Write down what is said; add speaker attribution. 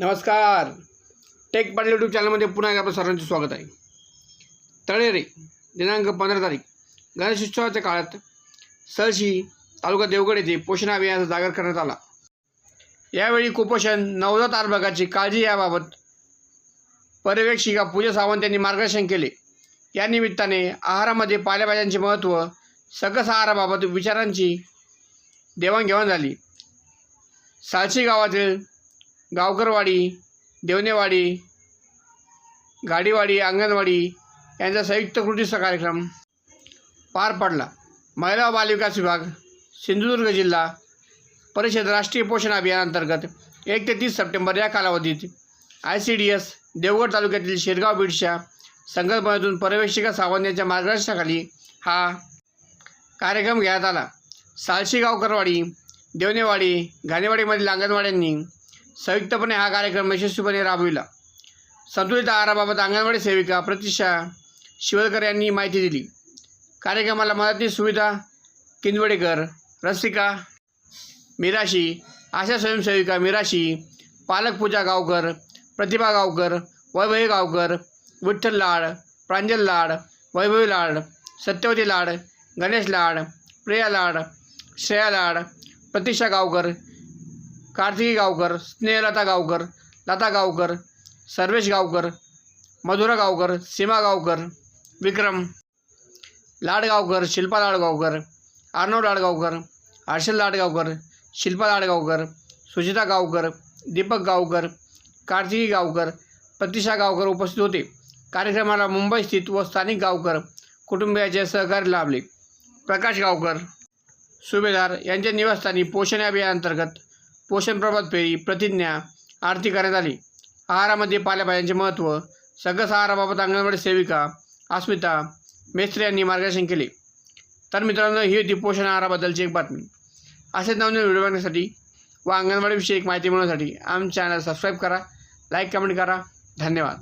Speaker 1: नमस्कार. Take Patil YouTube चॅनलमध्ये पुन्हा एकदा आपलं सर्वांचे स्वागत आहे. तळेरे दिनांक पंधरा तारीख गणेशोत्सवाच्या काळात सहशी तालुका देवगड येथे पोषण अभियानाचा जागर करण्यात आला. यावेळी कुपोषण नवजात आरभागाची काळजी याबाबत पर्यवेक्षिका पूजा सावंत यांनी मार्गदर्शन केले. या निमित्ताने आहारामध्ये पालेभाज्यांचे महत्त्व सकस आहाराबाबत विचारांची देवाणघेवाण झाली. साळशी गावातील गावकरवाडी देवनेवाडी गाडीवाडी अंगणवाडी यांचा संयुक्त कृतीचा कार्यक्रम पार पडला. महिला बालविकास विभाग सिंधुदुर्ग जिल्हा परिषद राष्ट्रीय पोषण अभियानांतर्गत एक ते तीस सप्टेंबर या कालावधीत I C D S Devgad तालुक्यातील शेरगाव बीडच्या संकल्पनेतून पर्यवेक्षिका सावंत यांच्या मार्गदर्शनाखाली हा कार्यक्रम घेण्यात आला. साळशी गावकरवाडी देवनेवाडी घाणेवाडीमधील अंगणवाड्यांनी संयुक्तपणे हा कार्यक्रम यशस्वीपणे राबविला. संतुलित आहाराबाबत अंगणवाडी सेविका प्रतीक्षा शिवलकर यांनी माहिती दिली. कार्यक्रमाला मदतनीस सुविधा किंदवडेकर रसिका मिराशी आशा स्वयंसेविका मिराशी पालक पूजा गावकर प्रतिभा गावकर वैभवी गावकर विठ्ठल लाड प्रांजल लाड वैभवी लाड सत्यवती लाड गणेश लाड प्रिया लाड श्रेया लाड प्रतीक्षा गावकर कार्तिकी गावकर स्नेहलता गावकर लता गावकर सर्वेश गावकर मधुरा गावकर सीमा गावकर विक्रम लाडगावकर शिल्पा लाडगावकर अर्णव लाडगावकर हर्षल लाडगावकर शिल्पा लाडगावकर सुजिता गावकर दीपक गावकर कार्तिकी गावकर प्रतिशा गावकर उपस्थित होते. कार्यक्रमाला मुंबई स्थित व स्थानिक गावकर कुटुंबियाचे सहकार्य लाभले. प्रकाश गावकर सुभेदार यांच्या निवासस्थानी पोषण अभियानांतर्गत पोषण प्रभात फेरी प्रतिज्ञा आरती करण्यात आली. आहारामध्ये पालेभाज्यांचे महत्त्व सगस आहाराबाबत अंगणवाडी सेविका अस्मिता मेस्त्री यांनी मार्गदर्शन केले. तर मित्रांनो ही होती पोषण आहाराबद्दलची एक बातमी. असेच नवनवीन व्हिडिओ बघण्यासाठी व अंगणवाडीविषयी एक माहिती मिळवण्यासाठी आमच्या चॅनल सबस्क्राईब करा लाईक कमेंट करा. धन्यवाद.